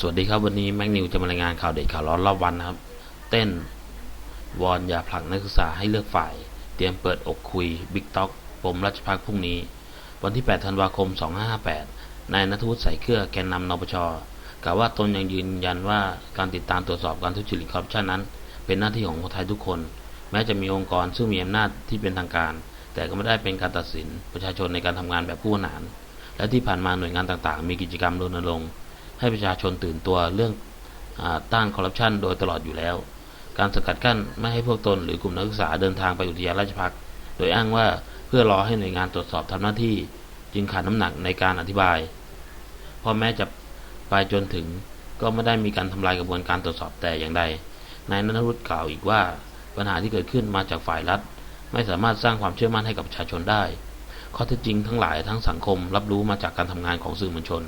สวัสดีครับวันนี้แม็กนิวจะมารายงานข่าวเด็ดข่าวร้อนรอบวันนะครับ เต้นวอนอย่าผลักนักศึกษาให้เลือกฝ่าย เตรียมเปิดอกคุยบิ๊กต็อกปมราชพักพรุ่งนี้ วันที่ 8 ธันวาคม 2558 นายนัทวุฒิใส่เกลือแกนนำนปชกล่าวว่าตนยังยืนยันว่าการติดตามตรวจสอบการทุจริตคอร์รัปชันนั้น เป็นหน้าที่ของคนไทยทุกคน แม้จะมีองค์กรซึ่งมีอำนาจที่เป็นทางการ แต่ก็ไม่ได้เป็นการตัดสินประชาชนในการทำงานแบบผู้บริหารและที่ผ่านมาหน่วยงานต่างๆ มีกิจกรรมรณรงค์ ให้ประชาชนตื่นตัวเรื่องอต้านคอร์รัปชันโดยตลอดอยู่แล้ว การสกัดกั้นไม่ให้พวกตนหรือกลุ่มนักศึกษาเดินทางไปอุทยานราชพักษ์โดยอ้างว่าเพื่อรอให้หน่วยงานตรวจสอบทำหน้าที่ จึงขาดน้ำหนักในการอธิบายเพราะแม้จะไปจนถึงก็ไม่ได้มีการทำลายกระบวนการตรวจสอบแต่อย่างใดนายนันทวุฒิกล่าวอีกว่าปัญหาที่เกิดขึ้นมาจากฝ่ายรัฐ ไม่สามารถสร้างความเชื่อมั่นให้กับประชาชนได้ ข้อเท็จจริงทั้งหลายทั้งสังคมรับรู้มาจากการทำงานของสื่อมวลชน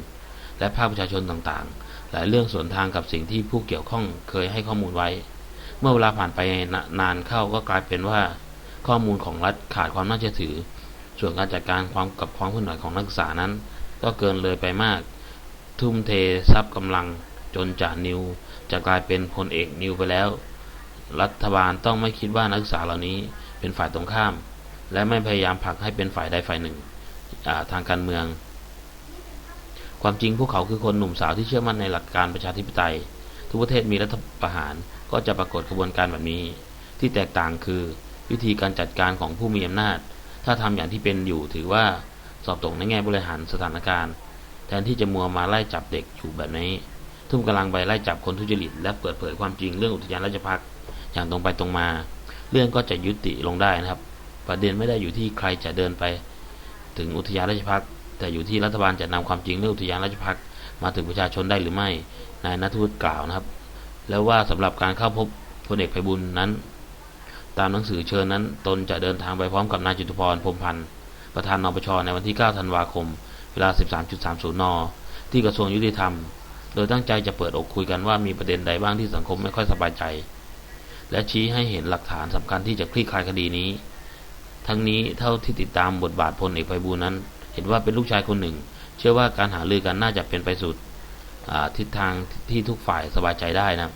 และภาคประชาชนต่างๆ หลายเรื่องสวนทางกับสิ่งที่ผู้เกี่ยวข้องเคยให้ข้อมูลไว้ เมื่อเวลาผ่านไปนานเข้าก็กลายเป็นว่า ข้อมูลของรัฐขาดความน่าเชื่อถือ ส่วนการจัดการความกับความเคลื่อนไหวของนักศึกษานั้น ก็เกินเลยไปมาก ทุ่มเททรัพย์กำลังจนจ่านิว จะกลายเป็นพลเอกนิวไปแล้ว รัฐบาลต้องไม่คิดว่านักศึกษาเหล่านี้เป็นฝ่ายตรงข้าม และไม่พยายามผลักให้เป็นฝ่ายใดฝ่ายหนึ่งทางการเมือง ความจริงพวกเขาคือคนหนุ่มสาวที่เชื่อมั่นในหลักการประชาธิปไตย ทุกประเทศมีรัฐประหารก็จะปรากฏกระบวนการแบบนี้ ที่แตกต่างคือ วิธีการจัดการของผู้มีอำนาจ ถ้าทำอย่างที่เป็นอยู่ถือว่าสอบตกในแง่บริหารสถานการณ์ แทนที่จะมัวมาไล่จับเด็กอยู่แบบนี้ ทุ่มกำลังไปไล่จับคนทุจริตและเปิดเผยความจริงเรื่องอุทยานราชพักอย่างตรงไปตรงมา เรื่องก็จะยุติลงได้นะครับ ประเด็นไม่ได้อยู่ที่ใครจะเดินไป ถึงอุทยานราชพักษ์ แต่อยู่ที่รัฐบาลจะนำความจริงเรื่องอุทยานราชพักษ์มาถึงประชาชนได้หรือไม่ นายนัทวุฒิกล่าวนะครับ แล้วว่าสำหรับการเข้าพบพลเอกไพบุญนั้น ตามหนังสือเชิญนั้น ตนจะเดินทางไปพร้อมกับนายจุตุพรพรมพันธ์ประธานนปชในวันที่ 9 ธันวาคม เวลา 13.30 น ที่กระทรวงยุติธรรม โดยตั้งใจจะเปิดอกคุยกันว่ามีประเด็นใดบ้างที่สังคมไม่ค่อยสบายใจ และชี้ให้เห็นหลักฐานสำคัญที่จะคลี่คลายคดีนี้ ทั้งนี้เท่าที่ติดตามบทบาทพลเอกไพบูลย์นั้น ห็นว่าเป็นลูกชายคนหนึ่ง เชื่อว่าการหารือกันน่าจะเป็นไปสู่ทิศทางที่ทุกฝ่ายสบายใจได้นะครับ